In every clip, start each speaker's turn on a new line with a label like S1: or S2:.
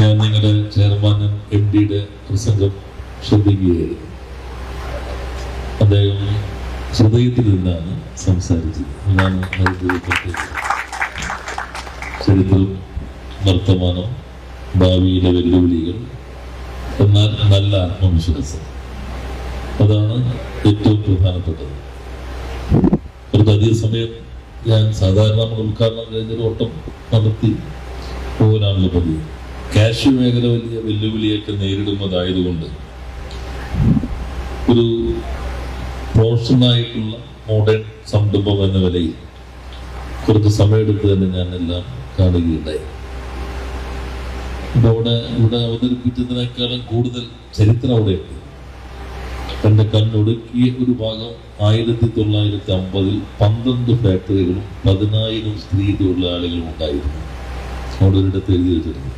S1: ഞാൻ നിങ്ങളുടെ ചെയർമാനും എം ഡിയുടെ പ്രസംഗം ശ്രദ്ധിക്കുകയായിരുന്നു. അദ്ദേഹം ഹൃദയത്തിൽ നിന്നാണ് സംസാരിച്ചത്. അതാണ് ചരിത്രം വർത്തമാനം ഭാവിയിലെ വെല്ലുവിളികൾ എന്നാൽ നല്ല ആത്മവിശ്വാസം. അതാണ് ഏറ്റവും പ്രധാനപ്പെട്ടത്. ഒരു അധിക സമയം ഞാൻ സാധാരണ നമ്മൾ ഉദ്ഘാടനം കഴിഞ്ഞൊരു ഓട്ടം നടത്തി പോകാനാണല്ലോ പതിവ്. കാഷ്യൂ മേഖല വലിയ വെല്ലുവിളിയൊക്കെ നേരിടുന്നതായതുകൊണ്ട് ഒരു പ്രൊഫഷണലായിട്ടുള്ള മോഡേൺ സംരംഭം എന്ന നിലയിൽ കുറച്ച് സമയമെടുത്ത് തന്നെ ഞാൻ എല്ലാം കാണുകയുണ്ടായി അവിടെ ഇവിടെ അവതരിപ്പിച്ചതിനേക്കാളും കൂടുതൽ ചരിത്രം അവിടെയുണ്ട്. എന്റെ കണ്ണൊടുക്കിയ ഒരു ഭാഗം ആയിരത്തി തൊള്ളായിരത്തി അമ്പതിൽ പന്ത്രണ്ട് ഫാക്ടറികളും പതിനായിരം സ്ത്രീ തൊഴിലാളികളും ഉണ്ടായിരുന്നു. അവിടെ ഒരിടത്ത് എഴുതി വെച്ചിരുന്നു.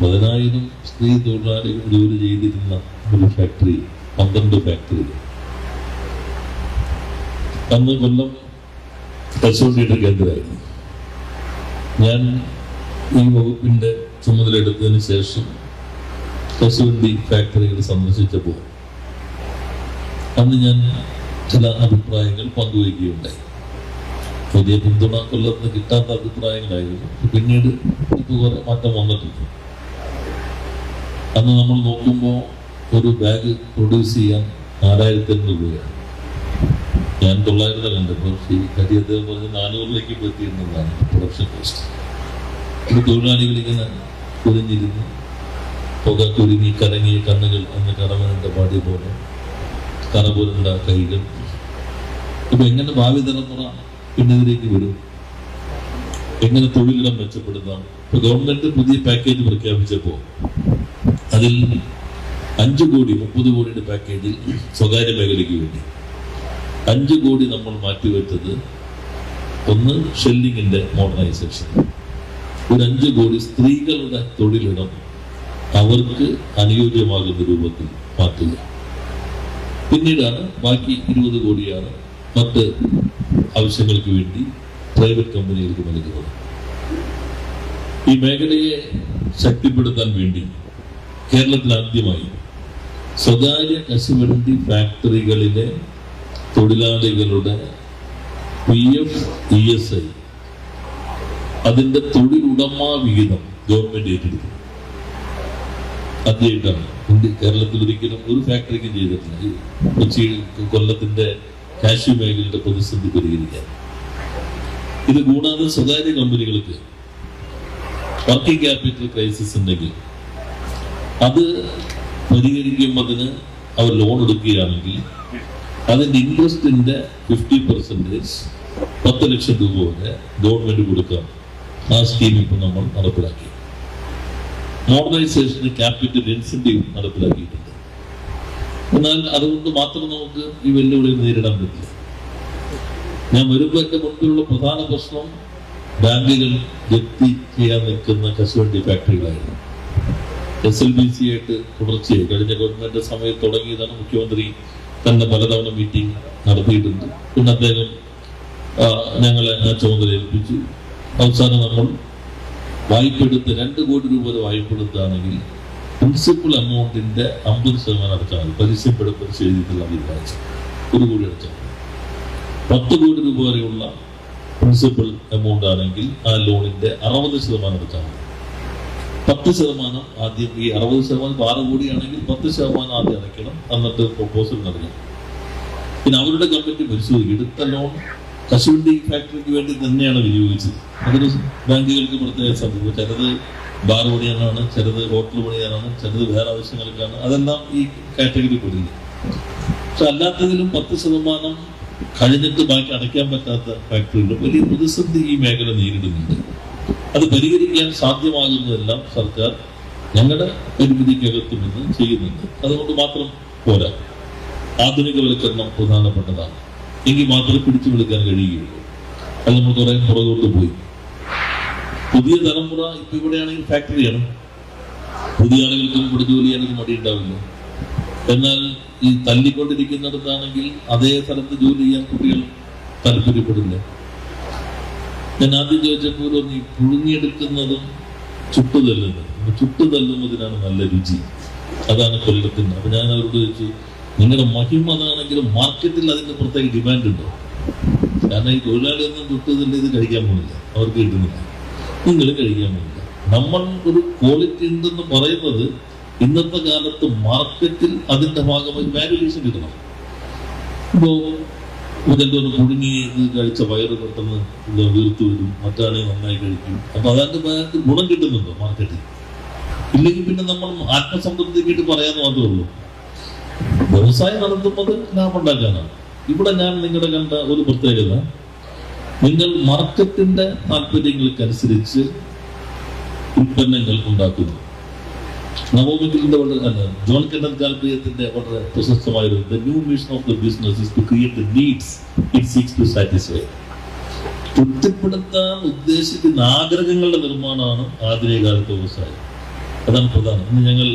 S1: പതിനായിരം സ്ത്രീ തൊഴിലാളികൾ ജോലി ചെയ്തിരുന്ന ഒരു ഫാക്ടറി പന്ത്രണ്ട് ഫാക്ടറി അന്ന് കൊല്ലം കച്ചവടയുടെ കേന്ദ്രമായിരുന്നു. ഞാൻ ഈ വകുപ്പിന്റെ ചുമതല എടുത്തതിന് ശേഷം കശുവണ്ടി ഫാക്ടറികൾ സന്ദർശിച്ചപ്പോൾ അന്ന് ഞാൻ ചില അഭിപ്രായങ്ങൾ പങ്കുവയ്ക്കുകയുണ്ടായി. വലിയ പിന്തുണ കൊല്ലത്ത് കിട്ടാത്ത അഭിപ്രായങ്ങളായിരുന്നു. പിന്നീട് ഇപ്പോൾ കുറെ മാറ്റം വന്നിട്ടുണ്ട്. അന്ന് നമ്മൾ നോക്കുമ്പോൾ ഒരു ബാഗ് പ്രൊഡ്യൂസ് ചെയ്യാൻ നാലായിരത്തി അഞ്ഞൂറ് രൂപയാണ്. ഞാൻ തൊള്ളായിരത്തി കണ്ടപ്പോൾ ശ്രീ കരി അദ്ദേഹം പറഞ്ഞ് നാനൂറിലേക്ക് എത്തിയിരുന്നതാണ് പ്രൊഡക്ഷൻ കോസ്റ്റ് ഇത് തൊഴിലാളികൾ ഇങ്ങനെ കുരിഞ്ഞിരുന്നു പുക കുരുങ്ങി കലങ്ങിയ കണ്ണുകൾ എന്ന് കടമനന്റെ പാടിയ പോലെ കറപുരണ്ട കൈകൾ. ഇപ്പൊ എങ്ങനെ ഭാവി തലമുറ പിന്നതിലേക്ക് വരും? എങ്ങനെ തൊഴിലിടം മെച്ചപ്പെടുത്താം? ഇപ്പൊ ഗവൺമെന്റ് പുതിയ പാക്കേജ് പ്രഖ്യാപിച്ചപ്പോ അതിൽ അഞ്ചു കോടി മുപ്പത് കോടിയുടെ പാക്കേജിൽ സ്വകാര്യ മേഖലയ്ക്ക് വേണ്ടി. അഞ്ചു കോടി നമ്മൾ മാറ്റിവെച്ചത് ഒന്ന് ഷെല്ലിങ്ങിന്റെ മോഡേണൈസേഷൻ. ഒരു അഞ്ചു കോടി സ്ത്രീകളുടെ തൊഴിലിടം അവർക്ക് അനുയോജ്യമാകുന്ന രൂപത്തിൽ മാറ്റുക. പിന്നീടാണ് ബാക്കി ഇരുപത് കോടിയാണ് മറ്റ് ആവശ്യങ്ങൾക്ക് വേണ്ടി പ്രൈവറ്റ് കമ്പനികൾക്ക് നൽകുന്നത്. ഈ മേഖലയെ ശക്തിപ്പെടുത്താൻ വേണ്ടി കേരളത്തിൽ ആദ്യമായി സ്വകാര്യ കശുവണ്ടി ഫാക്ടറികളിലെ തൊഴിലാളികളുടെ P F E S I അതിന്റെ തൊഴിലുടമ വിഹിതം ഗവൺമെന്റ് ഏറ്റെടുത്തു. ആദ്യമായിട്ടാണ് ഇന്ത്യ കേരളത്തിൽ ഒരിക്കലും ഒരു ഫാക്ടറിക്കും ചെയ്തിട്ടില്ല. കൊച്ചി കൊല്ലത്തിന്റെ കാഷ്യൂ മേഖലയുടെ പ്രതിസന്ധി പരിഹരിക്കാൻ. ഇത് കൂടാതെ സ്വകാര്യ കമ്പനികൾക്ക് വർക്കിംഗ് ക്യാപിറ്റൽ ക്രൈസിസ് ഉണ്ടെങ്കിൽ അത് പരിഹരിക്കുമ്പോൾ അവർ ലോൺ എടുക്കുകയാണെങ്കിൽ അതിന്റെ ഇൻട്രസ്റ്റിന്റെ ഫിഫ്റ്റി പെർസെന്റേജ് പത്ത് ലക്ഷം രൂപ വരെ ഗവൺമെന്റ് കൊടുക്കാം. ആ സ്കീം ഇപ്പൊ നമ്മൾ നടപ്പിലാക്കി. മോഡേണൈസേഷന് ക്യാപിറ്റൽ ഇൻസെന്റീവ് നടപ്പിലാക്കിയിട്ടുണ്ട്. എന്നാൽ അതുകൊണ്ട് മാത്രം നമുക്ക് ഈ വെല്ലുവിളി നേരിടാൻ പറ്റില്ല. ഞാൻ വരുമ്പോൾ എന്റെ മുൻപിലുള്ള പ്രധാന പ്രശ്നം ബാങ്കുകൾ ജപ്തി ചെയ്യാൻ നിൽക്കുന്ന കശുവണ്ടി ഫാക്ടറികളായിരുന്നു എസ് എൽ ബി സി ആയിട്ട് തുടർച്ചയായി കഴിഞ്ഞ ഗവൺമെന്റ് സമയത്ത് തുടങ്ങിയതാണ് മുഖ്യമന്ത്രി തന്നെ പലതവണ മീറ്റിംഗ് നടത്തിയിട്ടുണ്ട്. പിന്നെ അദ്ദേഹം ഞങ്ങളെ ചുമതല ഏൽപ്പിച്ചു. അവസാനം നമ്മൾ വായ്പ എടുത്ത് രണ്ട് കോടി രൂപ വായ്പ എടുത്താണെങ്കിൽ പ്രിൻസിപ്പൽ എമൗണ്ടിന്റെ അമ്പത് ശതമാനം അടച്ചാൽ മതി പലിശപ്പെടുപ്പ് ചെയ്തിട്ടുള്ള തീരുമാനിച്ചു ഒരു കോടി അടച്ചാൽ. പത്ത് കോടി രൂപ വരെയുള്ള പ്രിൻസിപ്പൽ എമൗണ്ട് ആണെങ്കിൽ ആ ലോണിന്റെ അറുപത് ശതമാനം അടച്ചാൽ മതി. പത്ത് ശതമാനം ആദ്യം ഈ അറുപത് ശതമാനം പാല കോടിയാണെങ്കിൽ പത്ത് ശതമാനം ആദ്യം അടയ്ക്കണം. എന്നിട്ട് പ്രൊപ്പോസൽ നൽകണം പിന്നെ അവരുടെ കമ്മിറ്റി പരിശോധിക്കും എടുത്ത ലോൺ കശുവണ്ടി ഫാക്ടറിക്ക് വേണ്ടി തന്നെയാണ് വിനിയോഗിച്ചത്. അതൊരു ബാങ്കുകൾക്ക് പ്രത്യേക സംഭവം ചിലത് ബാർ പണിയാനാണ് ചിലത് ഹോട്ടൽ പണിയാനാണ് ചിലത് വേറെ ആവശ്യങ്ങൾക്കാണ്. അതെല്ലാം ഈ കാറ്റഗറി പെടില്ല പക്ഷെ അല്ലാത്തതിലും പത്ത് ശതമാനം കഴിഞ്ഞിട്ട് ബാക്കി അടയ്ക്കാൻ പറ്റാത്ത ഫാക്ടറികൾ വലിയ പ്രതിസന്ധി ഈ മേഖല നേരിടുന്നുണ്ട്. അത് പരിഹരിക്കാൻ സാധ്യമാകുന്നതെല്ലാം സർക്കാർ ഞങ്ങളുടെ പരിമിതിക്കകത്ത് നിന്ന് ചെയ്യുന്നുണ്ട്. അതുകൊണ്ട് മാത്രം പോരാ. ആധുനികവൽക്കരണം പ്രധാനപ്പെട്ടതാണ്. എങ്കിൽ മാത്രമേ പിടിച്ചു വിളിക്കാൻ കഴിയുകയുള്ളൂ. അത് നമ്മൾ കുറെ പുറകോട്ട് പോയി. പുതിയ തലമുറ ഇപ്പൊ ഇവിടെയാണെങ്കിൽ ഫാക്ടറിയാണ് പുതിയ ആളുകൾക്കും ഇവിടെ ജോലി മടി ഉണ്ടാവില്ല. എന്നാൽ ഈ തല്ലിക്കൊണ്ടിരിക്കുന്നിടത്താണെങ്കിൽ അതേ സ്ഥലത്ത് ജോലി ചെയ്യാൻ കുട്ടികൾ താല്പര്യപ്പെടില്ല. ഞാൻ ആദ്യം ചോദിച്ചപ്പോൾ ഈ പുഴുങ്ങിയെടുക്കുന്നതും ചുട്ടു തല്ലുന്നത് അപ്പൊ ചുട്ടു തല്ലുന്നതിനാണ് നല്ല രുചി. അതാണ് കൊല്ലത്തിന് അപ്പൊ ഞാൻ അവരോട് ചോദിച്ചു നിങ്ങളുടെ മഹിമ അതാണെങ്കിലും മാർക്കറ്റിൽ അതിന്റെ പ്രത്യേക ഡിമാൻഡ് ഉണ്ടോ? കാരണം ഈ തൊഴിലാളിയൊന്നും ചുട്ടുതല്ല ഇത് കഴിക്കാൻ പോകുന്നില്ല. അവർക്ക് കിട്ടുന്നില്ല. നിങ്ങൾ കഴിക്കാൻ പോകുന്നില്ല. നമ്മൾ ഒരു ക്വാളിറ്റി ഉണ്ടെന്ന് പറയുന്നത് ഇന്നത്തെ കാലത്ത് മാർക്കറ്റിൽ അതിന്റെ ഭാഗമായി വാല്യുവേഷൻ കിട്ടണം. ഇതെന്തോന്ന് പുഴുങ്ങി കഴിച്ച വയറ് പെട്ടെന്ന് വീർത്തു വരും. മറ്റാണെങ്കിൽ നന്നായി കഴിക്കും. അപ്പൊ അതാണ്ട് ഭാഗത്ത് ഗുണം കിട്ടുന്നുണ്ടോ മാർക്കറ്റിൽ ഇല്ലെങ്കിൽ പിന്നെ നമ്മൾ ആത്മസംതൃപ്തിക്കായിട്ട് പറയാന്ന് മാത്രമേ ഉള്ളൂ. വ്യവസായം നടത്തുന്നത് ലാഭം ഉണ്ടാക്കാനാണ്. ഇവിടെ ഞാൻ നിങ്ങളുടെ കണ്ട ഒരു പ്രത്യേകത. നിങ്ങൾ മാർക്കറ്റിന്റെ താല്പര്യങ്ങൾക്കനുസരിച്ച് ഉൽപ്പന്നങ്ങൾ ഉണ്ടാക്കുന്നു. ഉദ്ദേശിക്കുന്ന ആഗ്രഹങ്ങളുടെ നിർമ്മാണമാണ് ആധുനിക കാലത്തെ വ്യവസായം. അതാണ് പ്രധാനം. ഇന്ന് ഞങ്ങൾ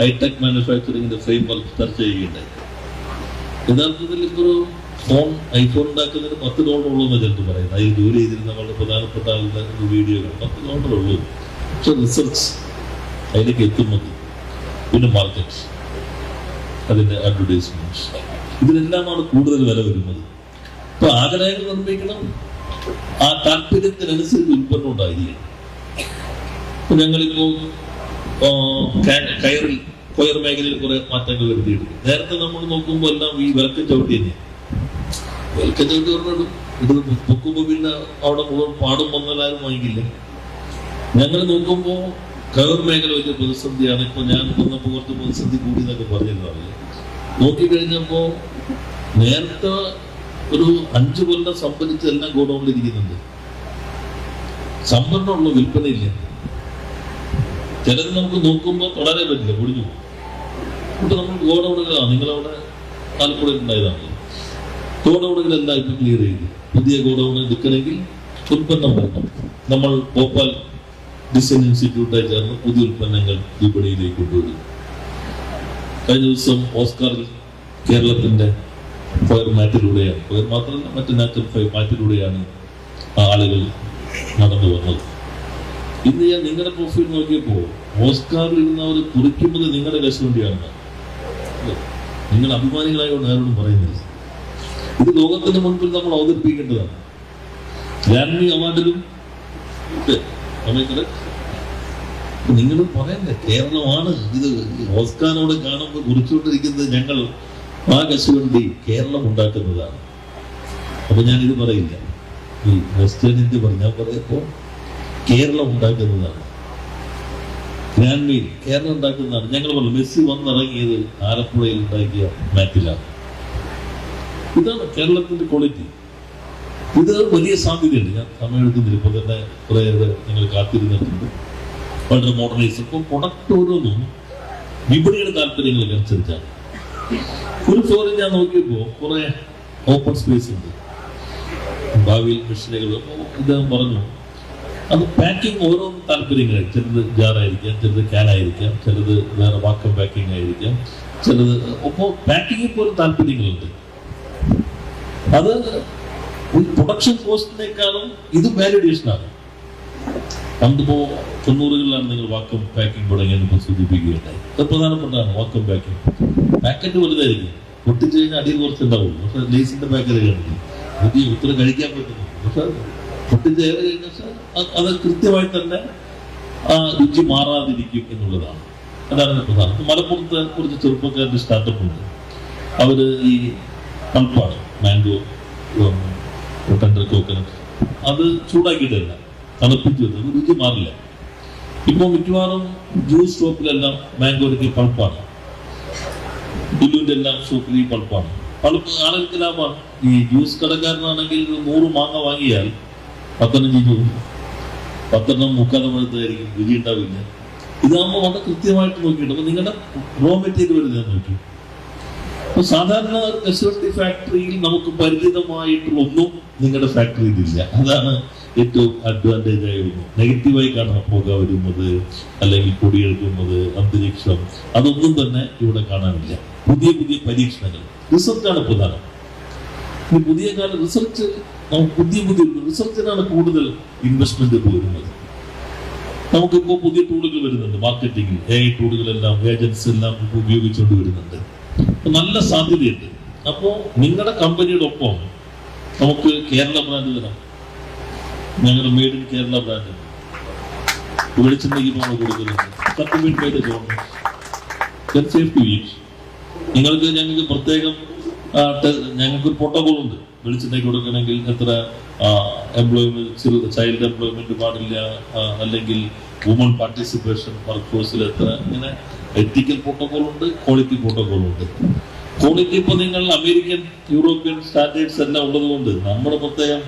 S1: ഹൈടെക് മാനുഫാക്ചറിംഗിന്റെ ഫ്രെയിം വർക്ക് ചർച്ച ചെയ്യുകയുണ്ടായി. യഥാർത്ഥത്തിൽ ഇപ്പോൾ ഫോൺ ഐഫോൺ ഉണ്ടാക്കുന്നതിന് പത്ത് ഡോളർ ഉള്ളൂ എന്ന് ചിലപ്പോൾ പറയുന്നത്. അതിൽ ജോലി ചെയ്തിരുന്ന വളരെ പ്രധാനപ്പെട്ട ആളുടെ വീഡിയോകൾ വീഡിയോ പത്ത് ഡോളർ ഉള്ളൂ. പക്ഷെ റിസർച്ച് അതിലേക്ക് എത്തുന്നത് പിന്നെ മാർക്കറ്റ്. അതിന്റെ അഡ്വർടൈസ്മെന്റ് ഇതിനെല്ലാമാണ് കൂടുതൽ വില വരുന്നത്. ഇപ്പൊ ആഗ്രഹങ്ങൾ നിർമ്മിക്കണം. ആ താല്പര്യത്തിനനുസരിച്ച് ഉൽപ്പന്നം ഉണ്ടായിരിക്കണം. ഇപ്പൊ ഞങ്ങളിപ്പോ കയറിൽ കൊയർ മേഖലയിൽ കുറെ മാറ്റങ്ങൾ വരുത്തിയിട്ടുണ്ട്. നേരത്തെ നമ്മൾ നോക്കുമ്പോൾ എല്ലാം ഈ വിലക്കം ചവിട്ടി തന്നെയാണ് വിലക്കം ചവിട്ടി പറഞ്ഞു ഇത് പൊക്കുമ്പോ പിന്നെ അവിടെ പാടും വന്നാലും വാങ്ങിക്കില്ല? ഞങ്ങൾ നോക്കുമ്പോൾ കയർ മേഖല വലിയ പ്രതിസന്ധിയാണ്. ഇപ്പൊ ഞാൻ വന്നപ്പോൾ കുറച്ച് പ്രതിസന്ധി കൂടി എന്നൊക്കെ പറഞ്ഞിരുന്നറിയില്ല നോക്കിക്കഴിഞ്ഞപ്പോ നേരത്തെ ഒരു അഞ്ചു കൊല്ലം സംഭരിച്ച് എല്ലാം ഗോഡൗണിലിരിക്കുന്നുണ്ട് സംഭരണമുള്ള വിൽപ്പനയില്ല. ചിലത് നമുക്ക് നോക്കുമ്പോൾ തുടരെ പറ്റില്ല പൊടിഞ്ഞു പോകും. ഇപ്പൊ നമ്മൾ ഗോഡൗണുകളാണ്. നിങ്ങളവിടെ ആലപ്പുഴയിൽ ഉണ്ടായതാണ് ഗോഡൌണുകളെല്ലാം ഇപ്പൊ ക്ലിയർ ചെയ്തു. പുതിയ ഗോഡൌൺ എടുക്കണമെങ്കിൽ ഉൽപ്പന്നം വരണം. നമ്മൾ ഭോപ്പാൽ ഡിസൈൻ ഇൻസ്റ്റിറ്റ്യൂട്ടായി ചേർന്ന് പുതിയ ഉൽപ്പന്നങ്ങൾ വിപണിയിലേക്ക് കൊണ്ടുവരും കഴിഞ്ഞ ദിവസം ഓസ്കാറിൽ കേരളത്തിന്റെ ഫയർ മാറ്റിലൂടെയാണ്. ഫയർ മാത്രമല്ല മറ്റു നാച്ചുറൽ ഫയർ മാറ്റിലൂടെയാണ് ആളുകൾ നടന്നു വന്നത്. ഇന്ന് ഞാൻ നിങ്ങളുടെ പ്രൊഫൈൽ നോക്കിയപ്പോൾ ഓസ്കാറിൽ ഇരുന്നവർ കുറിക്കുന്നത് നിങ്ങളുടെ കശുവണ്ടിയാണ് നിങ്ങൾ അഭിമാനികളായോണ്ട് ആരോടും പറയുന്നില്ല. ഇത് ലോകത്തിന് മുൻപിൽ നമ്മൾ അവതരിപ്പിക്കേണ്ടതാണ്. ഗ്രാമി അവാർഡിലും നിങ്ങൾ പറയണ്ടേ കേരളമാണ്. ഇത് ഓസ്കാനോട് കാണുമ്പോൾ കുറിച്ചുകൊണ്ടിരിക്കുന്നത് ഞങ്ങൾ ആ കശുവണ്ടി കേരളം ഉണ്ടാക്കുന്നതാണ്. അപ്പൊ ഞാൻ ഇത് പറയില്ല. ഈ വെസ്റ്റേൺ ഇന്ത്യ ഞാൻ പറയപ്പോ കേരളം ഉണ്ടാക്കുന്നതാണ്. ഗ്രാൻഡ്മീൻ കേരളം ഉണ്ടാക്കുന്നതാണ്. ഞങ്ങൾ പറഞ്ഞു മെസ്സി വന്നിറങ്ങിയത് ആലപ്പുഴയിൽ ഉണ്ടാക്കിയ മാറ്റിലാണ് ഇതാണ് കേരളത്തിന്റെ ക്വാളിറ്റി. ഇത് വലിയ സാധ്യതയുണ്ട്. ഞാൻ സമയം എടുക്കുന്നില്ല. ഇപ്പൊ തന്നെ കുറേ നിങ്ങൾ കാത്തിരുന്നിട്ടുണ്ട്. വളരെ മോഡേണൈസ് ഇപ്പൊ പ്രൊഡക്റ്റ് ഓരോന്നും വിപണിയുടെ താല്പര്യങ്ങൾക്ക് അനുസരിച്ചാണ്. ഒരു ഫ്ലോറിൽ ഞാൻ നോക്കിയപ്പോ കുറെ ഓപ്പൺ സ്പേസ് ഉണ്ട്. ഭാവിയിൽ മെഷീനുകൾ ഇദ്ദേഹം പറഞ്ഞു അത് പാക്കിംഗ് ഓരോ താല്പര്യങ്ങളായി. ചിലത് ജാറായിരിക്കാം ചിലത് ക്യാനായിരിക്കാം ചിലത് വേറെ വാക്കം പാക്കിംഗ് ആയിരിക്കാം ചിലത് അപ്പോൾ പാക്കിങ്ങിൽ പോലും താല്പര്യങ്ങളുണ്ട്. അത് പ്രൊഡക്ഷൻ കോസ്റ്റിനേക്കാളും ഇത് വാലിഡേഷനാണ് പണ്ടിപ്പോ തൊണ്ണൂറുകളിലാണ് നിങ്ങൾ വാക്കം പാക്കിംഗ് തുടങ്ങിയെന്ന് സൂചിപ്പിക്കുകയുണ്ടായി. അത് പ്രധാനപ്പെട്ടതാണ് വാക്കം പാക്കിംഗ് പാക്കറ്റ് വലുതായിരിക്കും. പൊട്ടിച്ചു കഴിഞ്ഞാൽ അടിയിൽ കുറച്ച് ഉണ്ടാവും പക്ഷെ ലേസിന്റെ പാക്കറ്റ് കണ്ടില്ല? പുതിയ ഉത്തരം കഴിക്കാൻ പറ്റുന്നു. പക്ഷെ പൊട്ടിച്ച് കഴിഞ്ഞാൽ അത് കൃത്യമായി തന്നെ ആ രുചി മാറാതിരിക്കും എന്നുള്ളതാണ്. അതാണ് പ്രധാനം. മലപ്പുറത്തെ കുറച്ച് ചെറുപ്പക്കാരുടെ സ്റ്റാർട്ടപ്പ് ഉണ്ട്. അവർ ഈ പൾപ്പാണ് മാംഗോ ടെൻഡർ കോക്കനട്ട് അത് ചൂടാക്കിയിട്ടല്ല. തണുപ്പിച്ച് വരുന്നത് രുചി മാറില്ല. ഇപ്പോൾ മിക്കവാറും ജ്യൂസ് ഷോപ്പിലെല്ലാം മാംഗോയ്ക്ക് പൾപ്പാണ്. ബില്ലുവിന്റെ എല്ലാം ഷോപ്പിൽ ഈ പൾപ്പാണ്. പൾപ്പ് ആളുകൾക്ക് ലാഭമാണ് ഈ ജ്യൂസ് കടക്കാരനാണെങ്കിൽ നൂറ് മാങ്ങ വാങ്ങിയാൽ പത്തനഞ്ച് ജ്യൂസ് പത്തെണ്ണം മുക്കാതെ പഴുത്തായിരിക്കും രുചി ഉണ്ടാവില്ല. ഇതാകുമ്പോൾ വളരെ കൃത്യമായിട്ട് നോക്കിയിട്ട് അപ്പൊ നിങ്ങളുടെ റോ മെറ്റീരിയൽ വരുന്നത് നോക്കി. അപ്പോൾ സാധാരണ കശുവണ്ടി ഫാക്ടറിയിൽ നമുക്ക് പരിചിതമായിട്ടുള്ള ഒന്നും നിങ്ങളുടെ ഫാക്ടറിയിൽ ഇല്ല. അതാണ് ഏറ്റവും അഡ്വാന്റേജ് ആയി വരുന്നത് നെഗറ്റീവായി കാണുന്ന പുക വരുന്നത് അല്ലെങ്കിൽ പൊടിയെടുക്കുന്നത് അന്തരീക്ഷം അതൊന്നും തന്നെ ഇവിടെ കാണാനില്ല. പുതിയ പുതിയ പരീക്ഷണങ്ങൾ. റിസർച്ചാണ് പ്രധാനം. ഇനി പുതിയ കാല റിസർച്ച് നമുക്ക് പുതിയ പുതിയ റിസർച്ചിനാണ് കൂടുതൽ ഇൻവെസ്റ്റ്മെന്റ് പോരുന്നത് നമുക്കിപ്പോൾ പുതിയ ടൂളുകൾ വരുന്നുണ്ട്. മാർക്കറ്റിംഗിൽ എ ഐ ടൂളുകളെല്ലാം ഏജൻസി എല്ലാം ഉപയോഗിച്ചുകൊണ്ട് വരുന്നുണ്ട്. നല്ല സാധ്യതയുണ്ട്. അപ്പോൾ നിങ്ങളുടെ കമ്പനിയുടെ ഒപ്പം നമുക്ക് കേരള ബ്രാൻഡ് തരാം ഞങ്ങളുടെ മെയ്ഡ് ഇൻ കേരള ബ്രാൻഡ് വെളിച്ചെണ്ണയ്ക്ക് നമ്മൾ കൊടുക്കുന്നത് certificate by the government safe to eat നിങ്ങൾക്ക് ഞങ്ങൾക്ക് പ്രത്യേകം ഞങ്ങൾക്ക് ഒരു പ്രോട്ടോകോൾ ഉണ്ട്. വെളിച്ചെണ്ണയ്ക്ക് കൊടുക്കണമെങ്കിൽ എത്ര എംപ്ലോയ്മെന്റ് ചൈൽഡ് എംപ്ലോയ്മെന്റ് പാടില്ല അല്ലെങ്കിൽ വുമൺ പാർട്ടിസിപ്പേഷൻ വർക്ക് ഫോഴ്സിൽ എത്ര ഇങ്ങനെ എത്തിക്കൽ പ്രോട്ടോകോൾ ഉണ്ട് ക്വാളിറ്റി പ്രോട്ടോകോൾ ഉണ്ട്. ക്വാളിറ്റി ഇപ്പൊ നിങ്ങൾ അമേരിക്കൻ യൂറോപ്യൻ സ്റ്റാൻഡേർഡ്സ് എല്ലാം ഉള്ളത് കൊണ്ട് നമ്മുടെ പ്രത്യേകം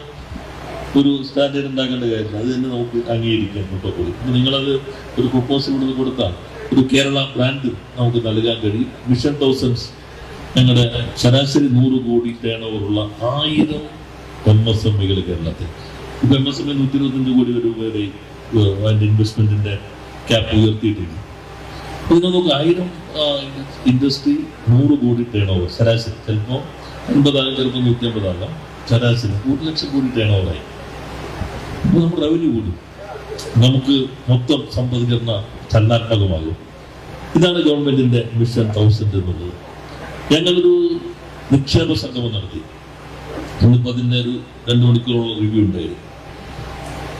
S1: ഒരു സ്റ്റാൻഡേർഡ് ഉണ്ടാക്കേണ്ട കാര്യമില്ല അത് തന്നെ നമുക്ക് അംഗീകരിക്കാം ഇപ്പൊ നിങ്ങളത് ഒരു പ്രൊപ്പോസൽ കൊടുത്ത് കൊടുത്താൽ ഒരു കേരള ബ്രാൻഡ് നമുക്ക് നൽകാൻ കഴിയും. മിഷൻ തൗസൻഡ്സ് ഞങ്ങളുടെ ശരാശരി നൂറ് കോടി ടേൺ ഓവറുള്ള ആയിരം എം എസ് എം ഐകൾ കേരളത്തിൽ. ഇപ്പം എം എസ് എം ഐ നൂറ്റി ഇരുപത്തഞ്ച് കോടി രൂപ വരെ അതിന്റെ ഇൻവെസ്റ്റ്മെന്റിന്റെ ക്യാപ് ഉയർത്തിയിട്ടുണ്ട്. അപ്പോൾ നിങ്ങൾ നോക്കുക ആയിരം ഇൻഡസ്ട്രി നൂറ് കോടി ടേൺ ഓവർ ശരാശരി. ചിലപ്പോൾ അൻപതാകാം ചിലപ്പോൾ നൂറ്റി അമ്പതാകാം ശരാശരി ഒരു ലക്ഷം കോടി ടേൺ ഓവറായി അപ്പോൾ നമ്മുടെ റവന്യൂ കൂടും. നമുക്ക് മൊത്തം സമ്പദ്ഘടന ചലനാത്മകമാകും. ഇതാണ് ഗവൺമെന്റിന്റെ മിഷൻ തൗസൻഡ് എന്നുള്ളത്. ഞങ്ങളൊരു നിക്ഷേപ സംഗമം നടത്തി. ഇന്നിപ്പോ അതിന്റെ ഒരു രണ്ടു മണിക്കൂറോളം റിവ്യൂ ഉണ്ടായിരുന്നു.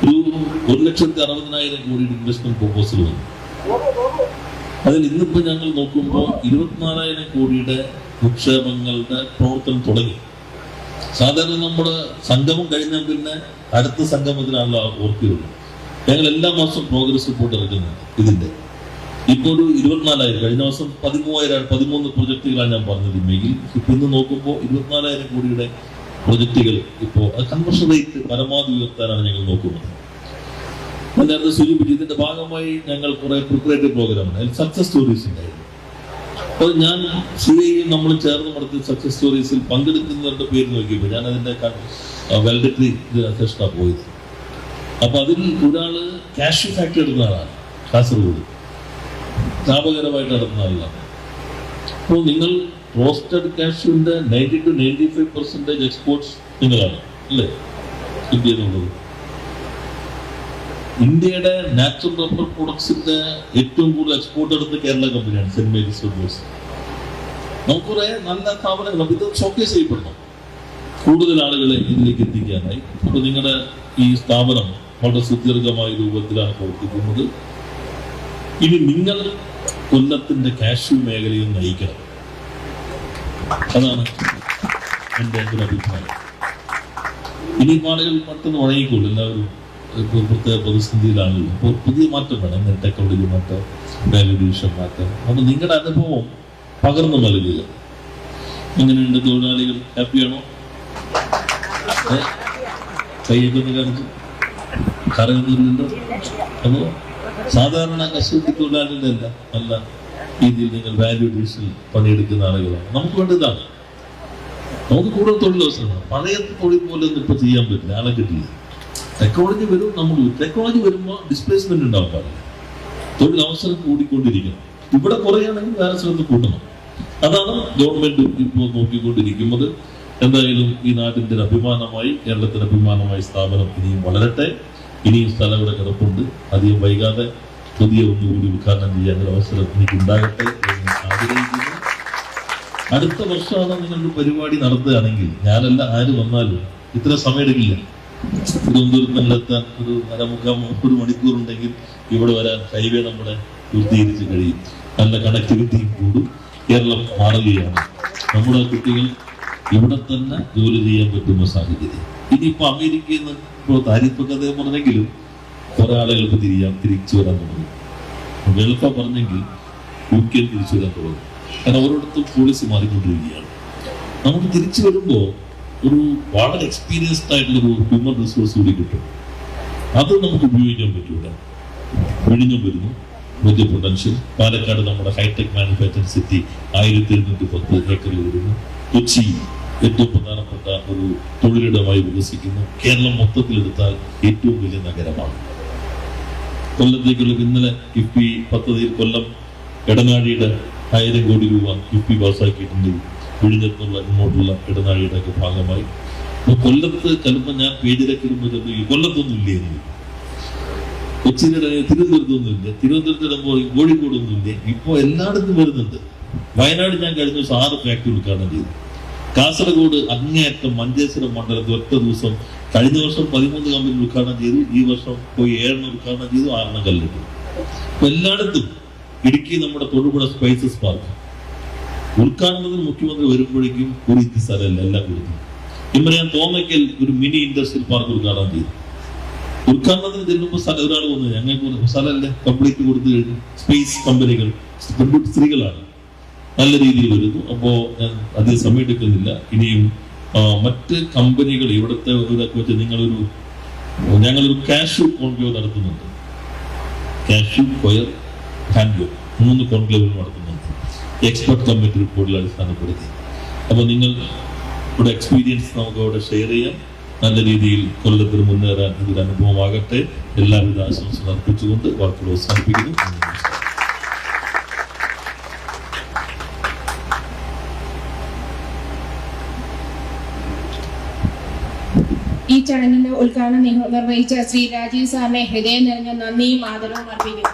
S1: ഒരു ഒരു ലക്ഷത്തി അറുപതിനായിരം കോടിയുടെ ഇൻവെസ്റ്റ്മെന്റ് പ്രൊപ്പോസൽ വന്നു. അതിൽ ഇന്നിപ്പോ ഞങ്ങൾ നോക്കുമ്പോൾ ഇരുപത്തിനാലായിരം കോടിയുടെ നിക്ഷേപങ്ങളുടെ പ്രവർത്തനം തുടങ്ങി. സാധാരണ നമ്മുടെ സംഗമം കഴിഞ്ഞാൽ പിന്നെ അടുത്ത സംഗമത്തിനാണല്ലോ ഓർക്കുകയുള്ളു ഞങ്ങൾ എല്ലാ മാസവും പ്രോഗ്രസ് റിപ്പോർട്ട് ഇറക്കുന്നുണ്ട് ഇതിന്റെ. ഇപ്പോൾ ഒരു ഇരുപത്തിനാലായിരം കഴിഞ്ഞ മാസം പതിമൂവായിരം പതിമൂന്ന് പ്രൊജക്ടുകളാണ് ഞാൻ പറഞ്ഞത് ഇമെയിൽ ഇപ്പൊ ഇന്ന് നോക്കുമ്പോൾ ഇരുപത്തിനാലായിരം കോടിയുടെ പ്രൊജക്ടുകൾ ഇപ്പോൾ കൺവർഷൻ റേറ്റ് പരമാവധി ഉയർത്താനാണ് ഞങ്ങൾ നോക്കുന്നത്. ഞാൻ നേരത്തെ സൂചിപ്പിച്ചു ഇതിന്റെ ഭാഗമായി ഞങ്ങൾ കുറെ പ്രിപ്പറേറ്ററി പ്രോഗ്രാം സക്സസ് സ്റ്റോറീസ് ഉണ്ടായിരുന്നു. അപ്പോൾ ഞാൻ സി ഐയും നമ്മൾ ചേർന്ന് നടത്തിയ സക്സസ് സ്റ്റോറീസിൽ പങ്കെടുക്കുന്നവരുടെ പേര് നോക്കിയപ്പോൾ ഞാൻ അതിന്റെ വാലിഡിറ്റി സെഷനാണ് പോയത്. അപ്പൊ അതിൽ ഒരാൾ കാഷ്യൂ ഫാക്ടറി എടുക്കുന്ന ആളാണ് കാസർഗോഡ്. ലാഭകരമായിട്ട് നടത്തുന്ന ആളാണ്. അപ്പോൾ നിങ്ങൾ roasted കാഷ്യൂവിന്റെ ninety two ninety five percentage exports നിങ്ങളാണ് അല്ലേ? ഇന്ത്യ എന്നുള്ളത് ഇന്ത്യയുടെ നാച്ചുറൽ റബ്ബർ പ്രൊഡക്ട്സിന്റെ ഏറ്റവും കൂടുതൽ എക്സ്പോർട്ട് എടുത്ത കേരള കമ്പനിയാണ് സെന്റ് മേരീസ് ഫുഡ്വേഴ്സ് നമുക്ക് കുറെ നല്ല സ്ഥാപനങ്ങൾ ഇത് ഷോക്കേസ് ചെയ്യപ്പെടണം കൂടുതൽ ആളുകളെ ഇതിലേക്ക് എത്തിക്കാനായി. അപ്പൊ നിങ്ങളുടെ ഈ സ്ഥാപനം വളരെ സുദീർഘമായ രൂപത്തിലാണ് പ്രവർത്തിക്കുന്നത്. ഇനി നിങ്ങൾ കൊല്ലത്തിന്റെ കാഷ്യൂ മേഖലയിൽ നയിക്കണം. അതാണ് എന്റെ അഭിപ്രായം. ഇനിയിപ്പോൾ ആളുകൾ പെട്ടെന്ന് വഴങ്ങിക്കോളും എല്ലാവരും. ഇപ്പോൾ പ്രത്യേക പ്രതിസന്ധിയിലാണല്ലോ. അപ്പോൾ പുതിയ മാറ്റം വേണം. ടെക്നോളജി മാറ്റം വാല്യൂഷൻ മാറ്റം. അപ്പോൾ നിങ്ങളുടെ അനുഭവം പകർന്നു നൽകുക എങ്ങനെയുണ്ട് തൊഴിലാളികൾ? ഹാപ്പിയാണോ കൈയൊക്കെ കാണിച്ചു കറങ്ങുന്നില്ലല്ലോ അപ്പോൾ സാധാരണ കശുവണ്ടി തൊഴിലാളികളുടെ അല്ല നല്ല രീതിയിൽ നിങ്ങൾ വാല്യൂ അഡീഷനിൽ പണിയെടുക്കുന്ന ആളുകളാണ്. നമുക്ക് വേണ്ട ഇതാണ്. നമുക്ക് കൂടുതൽ തൊഴിലവസരങ്ങൾ പഴയ തൊഴിൽ പോലെ ഒന്നും ഇപ്പൊ ചെയ്യാൻ പറ്റില്ല. ആളെ കിട്ടില്ല. ടെക്നോളജി വരും നമ്മൾ ടെക്നോളജി വരുമ്പോൾ ഡിസ്പ്ലേസ്മെന്റ് ഉണ്ടാവും. പാടില്ല തൊഴിലവസരം കൂടിക്കൊണ്ടിരിക്കണം ഇവിടെ കുറയുകയാണെങ്കിൽ വേറെ സ്ഥലത്ത് കൂട്ടണം. അതാണ് ഗവൺമെന്റ് ഇപ്പോൾ നോക്കിക്കൊണ്ടിരിക്കുന്നത്. എന്തായാലും ഈ നാടിന്റെ അഭിമാനമായി കേരളത്തിന്റെ അഭിമാനമായി സ്ഥാപനം ഇനിയും വളരട്ടെ. ഇനിയും സ്ഥലം ഇവിടെ കിടപ്പുണ്ട്. അധികം വൈകാതെ പുതിയ ഒന്നുകൂടി ഉദ്ഘാടനം ചെയ്യാൻ ഒരു അവസരം എനിക്ക് ഉണ്ടാകട്ടെ എന്ന് ആഗ്രഹിക്കുന്നു. അടുത്ത വർഷമാണ് നിങ്ങളൊരു പരിപാടി നടത്തുകയാണെങ്കിൽ ഞാനല്ല ആര് വന്നാലും ഇത്ര സമയം എടുക്കില്ല തിരുവനന്തപുരത്ത് നിന്നെത്താൻ ഒരു അരമുക്കാൽ മുപ്പത് മണിക്കൂർ ഉണ്ടെങ്കിൽ ഇവിടെ വരാൻ ഹൈവേ നമ്മുടെ പൂർത്തീകരിച്ച് കഴിയും. നല്ല കണക്ടിവിറ്റിയും കൂടും. കേരളം മാറുകയാണ്. നമ്മുടെ കുട്ടികൾ ഇവിടെ തന്നെ ജോലി ചെയ്യാൻ പറ്റുന്ന സാഹചര്യം. ഇനിയിപ്പോ അമേരിക്കയിൽ നിന്ന് ഇപ്പോൾ കഥ പറഞ്ഞെങ്കിലും കുറെ ആളുകൾ ഇപ്പൊ തിരിയാൻ തിരിച്ചു വരാൻ തുടങ്ങി. ഗൾഫ പറഞ്ഞെങ്കിൽ യു കെ തിരിച്ചു വരാൻ തുടങ്ങി. കാരണം ഓരോടത്തും പോളിസി മാറിക്കൊണ്ടിരിക്കുകയാണ്. നമുക്ക് തിരിച്ചു വരുമ്പോൾ ഒരു വളരെ എക്സ്പീരിയൻസ്ഡ് ആയിട്ടുള്ള ഒരു ഹ്യൂമൻ റിസോഴ്സ് കൂടി കിട്ടും. അത് നമുക്ക് ഉപയോഗിക്കാൻ പറ്റൂല. വെടിഞ്ഞും വരുന്നു. വലിയ പൊട്ടൻഷ്യൽ പാലക്കാട് നമ്മുടെ ഹൈടെക് മാനുഫാക്ചറിംഗ് സിറ്റി ആയിരത്തി എഴുന്നൂറ്റി പത്ത് ഏക്കറിൽ വരുന്നു. കൊച്ചി ഏറ്റവും പ്രധാനപ്പെട്ട ഒരു തൊഴിലിടമായി വികസിക്കുന്നു. കേരളം മൊത്തത്തിലെടുത്താൽ ഏറ്റവും വലിയ നഗരമാണ്. കൊല്ലത്തേക്കുള്ള ഇന്നലെ കിഫ്ബി പദ്ധതിയിൽ കൊല്ലം എടനാഴിയുടെ ആയിരം കോടി രൂപ കിഫ്ബി പാസ്സാക്കിയിട്ടുണ്ട് വിഴിഞ്ഞത്തുള്ള ഇങ്ങോട്ടുള്ള ഇടനാഴിയുടെ ഒക്കെ ഭാഗമായി. അപ്പൊ കൊല്ലത്ത് ചിലപ്പോ ഞാൻ പേജിലൊക്കെ ഇടുമ്പോൾ ഈ കൊല്ലത്തൊന്നും ഇല്ലേ എന്ന് ചോദിക്കും. കൊച്ചിയുടെ തിരുവനന്തപുരത്തൊന്നുമില്ല. തിരുവനന്തപുരത്തിടുമ്പോൾ കോഴിക്കോടൊന്നുമില്ല? ഇപ്പൊ എല്ലായിടത്തും വരുന്നുണ്ട്. വയനാട് ഞാൻ കഴിഞ്ഞ ദിവസം ആറ് ഫാക്ടറി ഉദ്ഘാടനം ചെയ്തു. കാസർഗോഡ് അങ്ങേയറ്റം മഞ്ചേശ്വരം മണ്ഡലത്തിൽ ഒറ്റ ദിവസം കഴിഞ്ഞ വർഷം പതിമൂന്ന് കമ്പനി ഉദ്ഘാടനം ചെയ്തു. ഈ വർഷം പോയി ഏഴെണ്ണം ഉദ്ഘാടനം ചെയ്തു ആറെണ്ണം കല്ലിട്ടു. എല്ലായിടത്തും ഇടുക്കി നമ്മുടെ തൊടുപുഴ സ്പൈസസ് പാർക്ക് ഉദ്ഘാടനത്തിന് മുഖ്യമന്ത്രി വരുമ്പോഴേക്കും കുറിച്ച് സ്ഥലമല്ല? എല്ലാം കൊടുത്തു. ഇന്നലെ ഞാൻ തോന്നയ്ക്കൽ ഒരു മിനി ഇൻഡസ്ട്രിയൽ പാർക്ക് ഉദ്ഘാടനം ചെയ്തു. ഉദ്ഘാടനത്തിന് ചെല്ലുമ്പോൾ സ്ഥലം ഒരാൾ വന്നു. ഞങ്ങൾക്ക് സ്ഥലമല്ല? കംപ്ലീറ്റ് കൊടുത്തു കഴിഞ്ഞു സ്പേസ് കമ്പനികൾ സ്ത്രീകളാണ്. നല്ല രീതിയിൽ വരുന്നു. അപ്പോ ഞാൻ അധികം സമയം എടുക്കുന്നില്ല. ഇനിയും മറ്റ് കമ്പനികൾ ഇവിടുത്തെ ഇതൊക്കെ വെച്ച് നിങ്ങളൊരു ഞങ്ങളൊരു കാഷു കോൺക്ലേവ് നടത്തുന്നുണ്ട്. കാഷു കൊയർ ഹാൻഡ്ലൂം മൂന്ന് കോൺക്ലേവുകൾ നടത്തുന്നുണ്ട്. എക്സ്പെർട്ട് കമ്മിറ്റി റിപ്പോർട്ടിൽ അടിസ്ഥാനപ്പെടുത്തി. അപ്പോൾ നിങ്ങൾ ഇവിടെ എക്സ്പീരിയൻസ് നമുക്ക് അവിടെ ഷെയർ ചെയ്യാം. നല്ല രീതിയിൽ കൊല്ലത്തിന് മുന്നേറാൻ ഇതൊരു അനുഭവമാകട്ടെ. എല്ലാവിധ ആശംസകൾ അർപ്പിച്ചുകൊണ്ട് വാക്കുകൾ അവസാനിപ്പിക്കുന്നു.
S2: ഈ ചടങ്ങിന്റെ ഉദ്ഘാടനം നിങ്ങൾ നിർവഹിച്ച ശ്രീ രാജീവ് സാറിനെ ഹൃദയം നിറഞ്ഞ നന്ദിയും ആദരവും അർപ്പിക്കുന്നു.